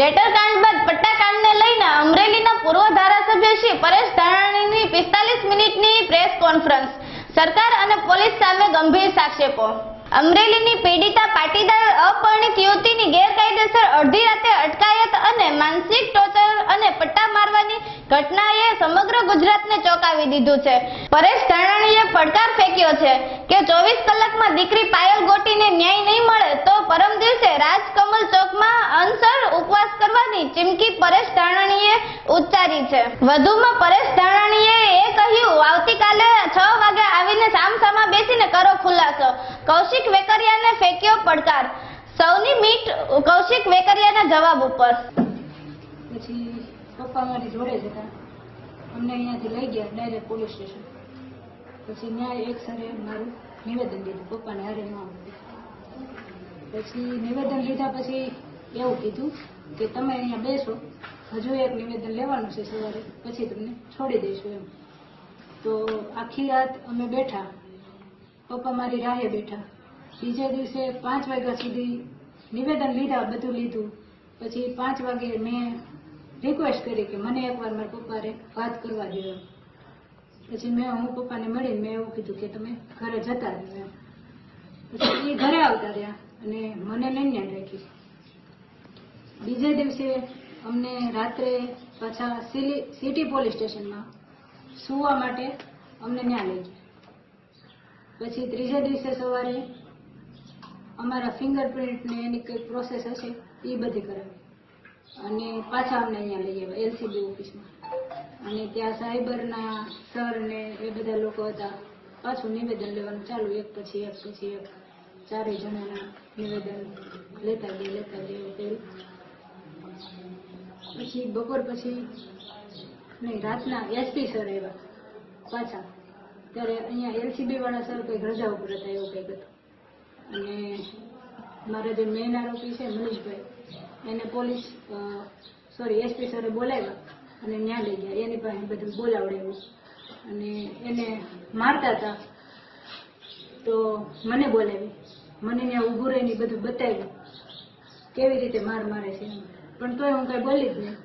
Letter કાંડ બાદ પટ્ટાકાંડને લઈને અમરેલીના પૂર્વ ધારાસભ્ય શ્રી પરેશ ધાનાણીની પિસ્તાલીસ મિનિટની પ્રેસ કોન્ફરન્સ. સરકાર અને પોલીસ સામે ગંભીર સાક્ષેપો અમરેલીની પીડિતા પાટીદાર અપરિણિત યુવતીની ગેરકાયદેસર અડધી રાતે અટકાયત અને માનસિક ટોર્ચર અને પટ્ટા મારવાની ઘટનાએ સમગ્ર ગુજરાતને ચોંકાવી દીધું છે. પરેશ ધાનાણીએ પડકાર ફેંક્યો છે કે ચોવીસ કલાકમાં દીકરી પાયલ ગોટીને ન્યાય નહીં મળે તો પરમ દિવસે રાજકમલ ચોકમાં અનસર ઉપવાસ કરવાની ચીમકી પરેશ ધાનાણીએ ઉચ્ચારી છે. વધુમાં પરેશ ધાનાણીએ એ કહ્યું, આવતીકાલે છ વાગે આવીને સામસામા બેસીને કરો ખુલાસો. કૌશિક વેકરિયાને ફેંક્યો પડકાર. સૌની મીટ કૌશિક વેકરિયાના જવાબ ઉપર. પછી પપ્પા મારી જોડે જ અમને અહીંયાથી લઈ ગયા ડાયરેક્ટ પોલીસ સ્ટેશન પછી ન્યાય એક સરે મારું નિવેદન દીધું, પપ્પાને હારે ન પછી નિવેદન લીધા પછી એવું કીધું કે તમે અહીંયા બેસો, હજુ એક નિવેદન લેવાનું છે સવારે, પછી તમને છોડી દઈશું એમ. તો આખી રાત અમે બેઠા, પપ્પા મારી રાહે બેઠા. બીજે દિવસે પાંચ વાગ્યા સુધી નિવેદન લીધા, બધું લીધું. પછી પાંચ વાગે મેં રિક્વેસ્ટ કરી કે મને એકવાર મારા પપ્પાને વાત કરવા દો પછી મેં હું પપ્પાને મળીને મેં એવું કીધું કે તમે ઘરે જતા રહ્યો એમ પછી એ ઘરે આવતા રહ્યા અને મને લઈને રાખી બીજે દિવસે અમને રાત્રે પાછા સિટી પોલીસ સ્ટેશનમાં સુવા માટે અમને ત્યાં લઈ ગયા. પછી ત્રીજા દિવસે સવારે અમારા ફિંગરપ્રિન્ટને એની કઈ પ્રોસેસ હશે એ બધી કરાવી. અને પાછા અમને અહીંયા લઈ આવ્યા, એલસીબી ઓફિસમાં. અને ત્યાં સાયબરના સર ને એ બધા લોકો હતા. પાછું નિવેદન લેવાનું ચાલુ, એક પછી એક પછી એક. ચારેય જણાના નિવેદન લેતા ગયા લેતા ગયા, એવું કર્યું. પછી બપોર પછી, નહીં, રાતના એસપી સર આવ્યા પાછા. ત્યારે અહીંયા એલસીબી વાળા સર કંઈક રજા ઉપર હતા, એવું કંઈક હતું. અને મારા જે મેન આરોપી છે, મનીષભાઈ, એને પોલીસ સોરી એસપી સરે બોલાવ્યા. અને ત્યાં લઈ ગયા. એની પાસે બધું બોલાવડાવ્યું અને એને મારતા હતા. તો મને બોલાવી. મને ત્યાં ઊભું રહીને બધું બતાવ્યું. કેવી રીતે માર મારે છે પણ તોય હું કઈ બોલી જ નહીં.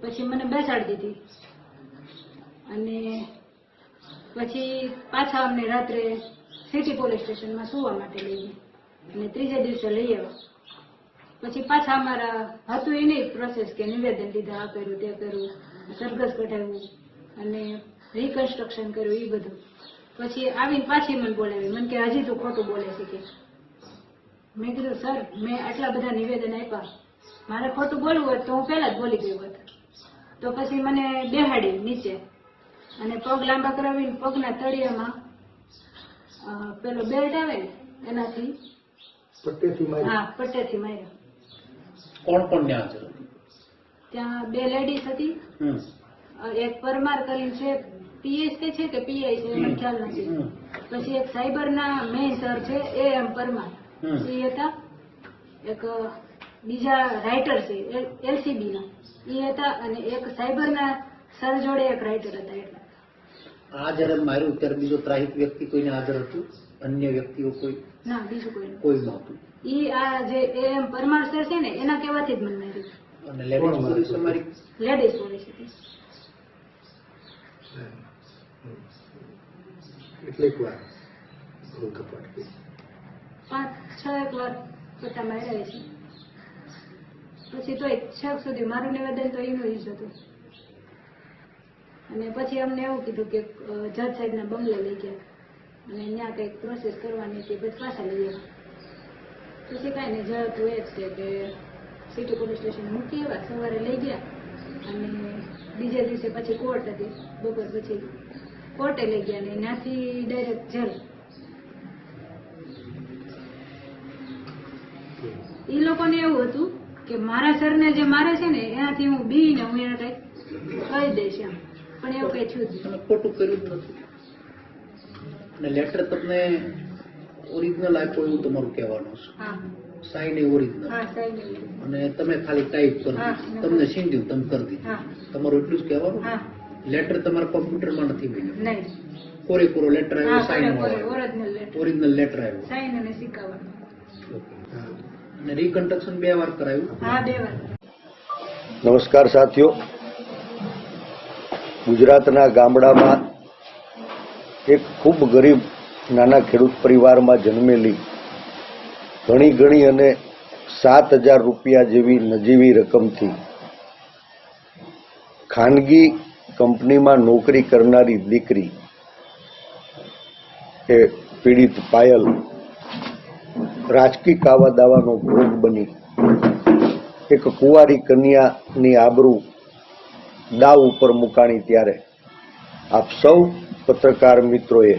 પછી મને બેસાડી દીધી. અને પછી પાછા અમને રાત્રે સિટી પોલીસ સ્ટેશનમાં સુવા માટે લઈ ગયા. અને ત્રીજે દિવસે લઈ આવ્યા. પછી પાછા અમારા હતું એની પ્રોસેસ કે નિવેદન લીધા આ કર્યું તે કર્યું સરઘસ કઢાવ્યું અને રિકન્સ્ટ્રક્શન કર્યું એ બધું. પછી આવીને પાછી મને બોલાવી. મને કે હજી તું ખોટું બોલે છે કે. મેં કીધું સર મેં આટલા બધા નિવેદન આપ્યા. મારે ખોટું બોલવું હોય તો હું પહેલા જ બોલી ગઈ હોત. તો પછી મને બેહાડી નીચે. અને પગ લાંબા કરાવીને પગના તળિયામાં પેલો બેલ્ટ આવે ને એનાથી પટ્ટેથી હા પટ્ટેથી માર્યો. કોણ કોણ ત્યાં હાજર હતું? ત્યાં બે લેડીઝ હતી. એક પરમાર કરી છે પીએસકે છે કે પીઆઈ છે મને ખ્યાલ નથી. પછી એક સાયબરના મેઇન સર છે એ એમ પરમાર. એ હતા. એક બીજા રાઇટર છે એલસીબી ના. એ હતા અને એક સાયબરના સર જોડે એક રાઇટર હતા એટલે. આ જયારે માર્યું ત્યારે બીજો ત્રાહિત વ્યક્તિ કોઈને હાજર હતું? અન્ય વ્યક્તિઓ કોઈ? ના બીજું કોઈ કોઈ નહોતું. ઈ આ જે એમ પરમાર સર છે ને એના કહેવાથી જ મને મારી લેડીઝ પોલીસ હતી કેટલીક વાર કપાટ. પાંચ છ એક વાર પટ્ટા માર્યા છે પછી તોય છેક સુધી મારું નિવેદન તો એનું જ હતું. અને પછી અમને એવું કીધું કે જજ સાહેબના બંગલે લઈ ગયા. અને ત્યાં કંઈક પ્રોસેસ કરવાની હતી પછી પાછા લઈ ગયા પછી કાંઈ નહીં જજ એ જ છે કે સિટી પોલીસ સ્ટેશન મૂકી આવ્યા સવારે લઈ ગયા અને બીજા દિવસે પછી કોર્ટ હતી, બપોર પછી કોર્ટે લઈ ગયા ને ત્યાંથી ડાયરેક્ટ જેલ. એ લોકોને એવું હતું કે મારા સરને જે મારે છે ને, એનાથી હું બીને હું એને કઈ કહી દઈશ એમ. પણ એવું કઈ થયું ખોટું કર્યું જ નથી. લેટર તમને ઓરિજિનલ આપ્યો એવું તમારું કહેવાનું છે સાઈન એ ઓરિજિનલ. અને તમે ખાલી ટાઈપ કરો. તમને સીંધ્યું તમે કરી દીધું. તમારું એટલું જ કહેવાનું? લેટર તમારા કોમ્પ્યુટરમાં નથી મળ્યો. કોરે કોરો લેટર આવ્યો સાઈન ઓરિજિનલ લેટર આવ્યો. સાઈન અને સિક્કાવાનું હા. અને રિકન્સ્ટ્રક્શન બે વાર કરાયું? હા બે વાર. નમસ્કાર સાથીઓ. ગુજરાતના ગામડામાં એક ખૂબ ગરીબ નાના ખેડૂત પરિવારમાં જન્મેલી ઘણી ઘણી અને સાત હજાર રૂપિયા જેવી નજીવી રકમથી ખાનગી કંપનીમાં નોકરી કરનારી દીકરી એ પીડિત પાયલ રાજકીય કાવા દાવાનો ભોગ બની. એક કુંવારી કન્યાની આબરૂ દાવ ઉપર મુકાણી ત્યારે આપ સૌ પત્રકાર મિત્રોએ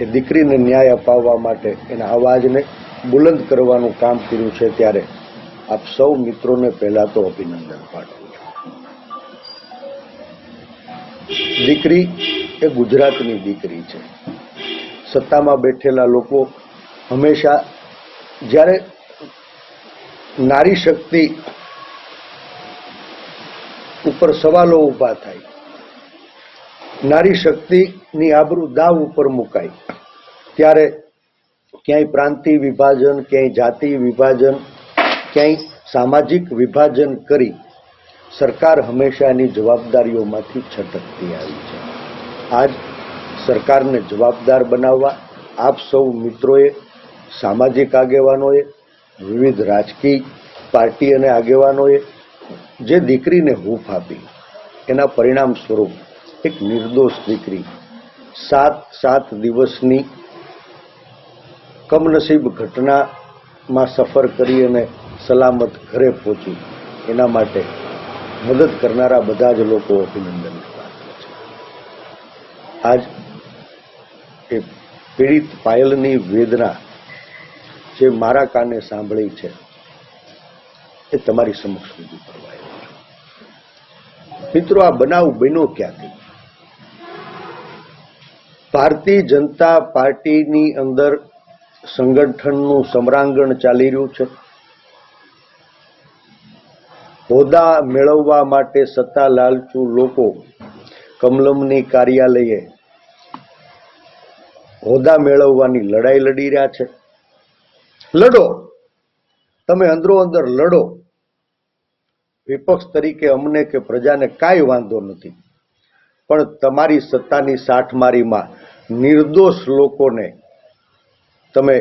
એ દીકરીને ન્યાય અપાવવા માટે એના અવાજને બુલંદ કરવાનું કામ કર્યું છે ત્યારે આપ સૌ મિત્રોને પહેલા તો અભિનંદન પાઠવું છું. દીકરી એ ગુજરાતની દીકરી છે. સત્તામાં બેઠેલા લોકો હંમેશા જ્યારે નારી શક્તિ ઉપર સવાલો ઊભા થાય નારી શક્તિની આબરૂ દાવ ઉપર મુકાય. ત્યારે ક્યાંય પ્રાંતિ વિભાજન, ક્યાંય જાતિ વિભાજન, ક્યાંય સામાજિક વિભાજન કરી સરકાર હંમેશાની જવાબદારીઓમાંથી છટકતી આવી છે. આજ સરકારને જવાબદાર બનાવવા આપ સૌ મિત્રોએ, સામાજિક આગેવાનોએ, વિવિધ રાજકીય પાર્ટી અને આગેવાનોએ જે દીકરીને હૂફ આપી, એના પરિણામ સ્વરૂપ એક નિર્દોષ દીકરી. સાત સાત દિવસની કમનસીબ ઘટનામાં સફર કરી અને સલામત ઘરે પહોંચી. એના માટે મદદ કરનારા બધા જ લોકો અભિનંદન આજ એ પીડિત પાયલની વેદના જે મારા કાને સાંભળી છે, એ તમારી સમક્ષ રજૂ કરવા મિત્રો, આ બનાવ બન્યો ક્યાંથી? ભારતીય જનતા પાર્ટીની અંદર સંગઠનનું સમરાંગણ ચાલી રહ્યું છે. હોદ્દા મેળવવા માટે સત્તા લાલચુ લોકો કમલમની કાર્યાલયે હોદ્દા મેળવવાની લડાઈ લડી રહ્યા છે. લડો! તમે અંદરો અંદર લડો. વિપક્ષ તરીકે અમને કે પ્રજાને કાંઈ વાંધો નથી. પણ તમારી સત્તાની સાઠમારીમાં નિર્દોષ લોકોને તમે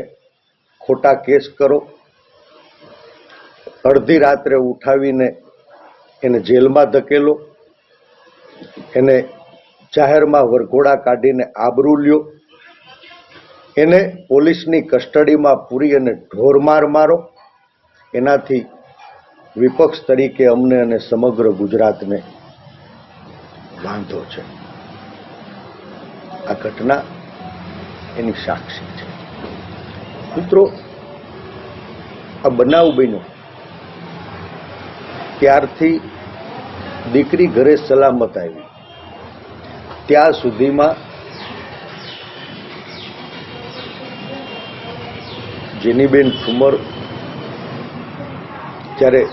ખોટા કેસ કરો, અડધી રાત્રે ઉઠાવીને એને જેલમાં ધકેલો, એને જાહેરમાં વરઘોડા કાઢીને આબરૂ લ્યો, એને પોલીસની કસ્ટડીમાં પૂરી અને ઢોરમાર મારો. એનાથી વિપક્ષ તરીકે અમને અને સમગ્ર ગુજરાતને વાંધો છે. આ ઘટના એની સાક્ષી છે. મિત્રો, આ બનાવ બન્યો. ત્યારથી દીકરી ઘરે સલામત આવી. ત્યાં સુધીમાં જેનીબેન ઠુમર જ્યારે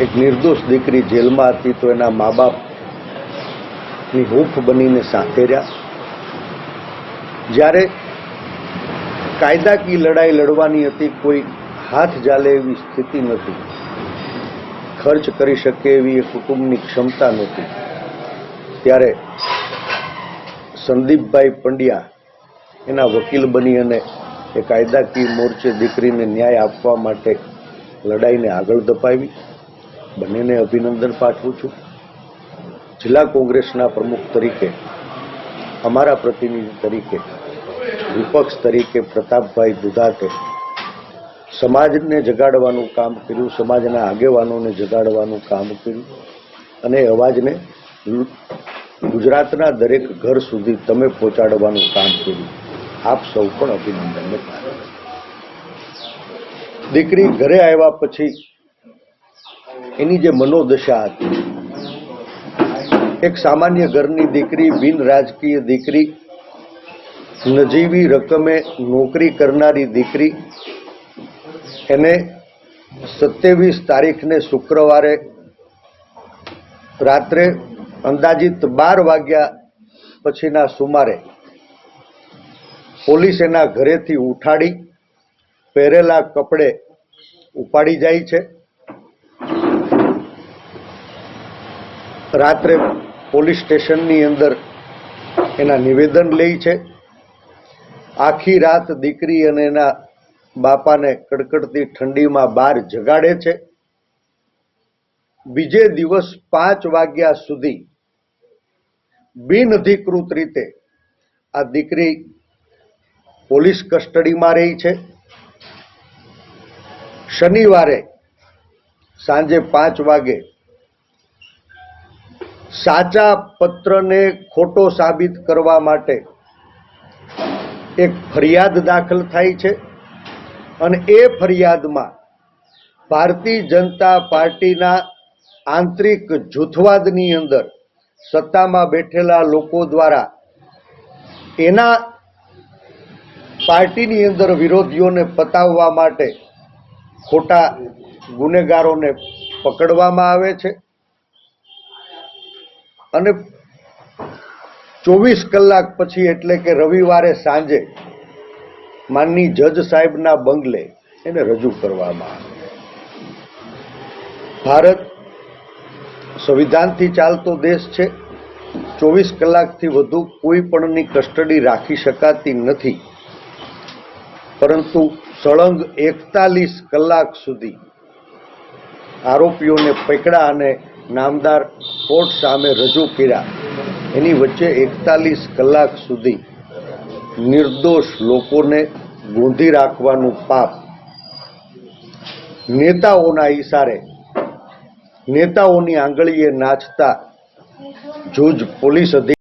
એક નિર્દોષ દીકરી જેલમાં હતી તો એના મા બાપની હૂંફ બનીને સાથે જ્યારે કાયદાકીય લડાઈ લડવાની હતી, કોઈ હાથ જાલે એવી સ્થિતિ નથી. ખર્ચ કરી શકે એવી કુટુંબની ક્ષમતા નહોતી ત્યારે સંદીપભાઈ પંડ્યા એના વકીલ બની અને એ કાયદાકીય મોરચે દીકરીને ન્યાય આપવા માટે લડાઈને આગળ ધપાવી. બંનેને અભિનંદન પાઠવું છું. જિલ્લા કોંગ્રેસના પ્રમુખ તરીકે, અમારા પ્રતિનિધિ તરીકે વિપક્ષ તરીકે પ્રતાપભાઈ દુધાતે સમાજને જગાડવાનું કામ કર્યું, સમાજના આગેવાનોને જગાડવાનું કામ કર્યું અને અવાજને ગુજરાતના દરેક ઘર સુધી તમે પહોંચાડવાનું કામ કર્યું. આપ સૌ પણ અભિનંદનને પાત્ર દીકરી ઘરે આવ્યા પછી એની જે મનોદશા હતી, એક સામાન્ય ઘરની દીકરી, બિન રાજકીય દીકરી નજીવી રકમે નોકરી કરનારી દીકરી એને સત્યાવીસ તારીખને શુક્રવારે રાત્રે અંદાજિત બાર વાગ્યા પછીના સુમારે પોલીસ એના ઘરેથી ઉઠાડી પહેરેલા કપડે ઉપાડી જાય છે. રાત્રે પોલીસ સ્ટેશનની અંદર એના નિવેદન લે છે. આખી રાત દીકરી અને એના બાપાને કડકડતી ઠંડીમાં બહાર જગાડે છે. બીજે દિવસ પાંચ વાગ્યા સુધી બિન અધિકૃત રીતે આ દીકરી પોલીસ કસ્ટડીમાં રહી છે. શનિવારે સાંજે પાંચ વાગે સાચા પત્રને ખોટો સાબિત કરવા માટે એક ફરિયાદ દાખલ થાય છે અને એ ફરિયાદમાં ભારતીય જનતા પાર્ટીના આંતરિક જૂથવાદની અંદર સત્તામાં બેઠેલા લોકો દ્વારા એના પાર્ટીની અંદર વિરોધીઓને પતાવવા માટે ખોટા ગુનેગારોને પકડવામાં આવે છે. અને ચોવીસ કલાક પછી એટલે કે રવિવારે સાંજે માનની જજ સાહેબના બંગલે એને રજૂ કરવામાં આવે. ભારત સંવિધાનથી ચાલતો દેશ છે. ચોવીસ કલાકથી વધુ કોઈ પણની કસ્ટડી રાખી શકાતી નથી. પરંતુ સળંગ એકતાલીસ કલાક સુધી આરોપીઓને પકડા અને નામદાર કોર્ટ સામે રજૂ કર્યા. એની વચ્ચે એકતાલીસ કલાક સુધી નિર્દોષ લોકોને ગોંધી રાખવાનું પાપ. નેતાઓના ઈશારે નેતાઓની આંગળીએ નાચતા જૂજ પોલીસ અધિક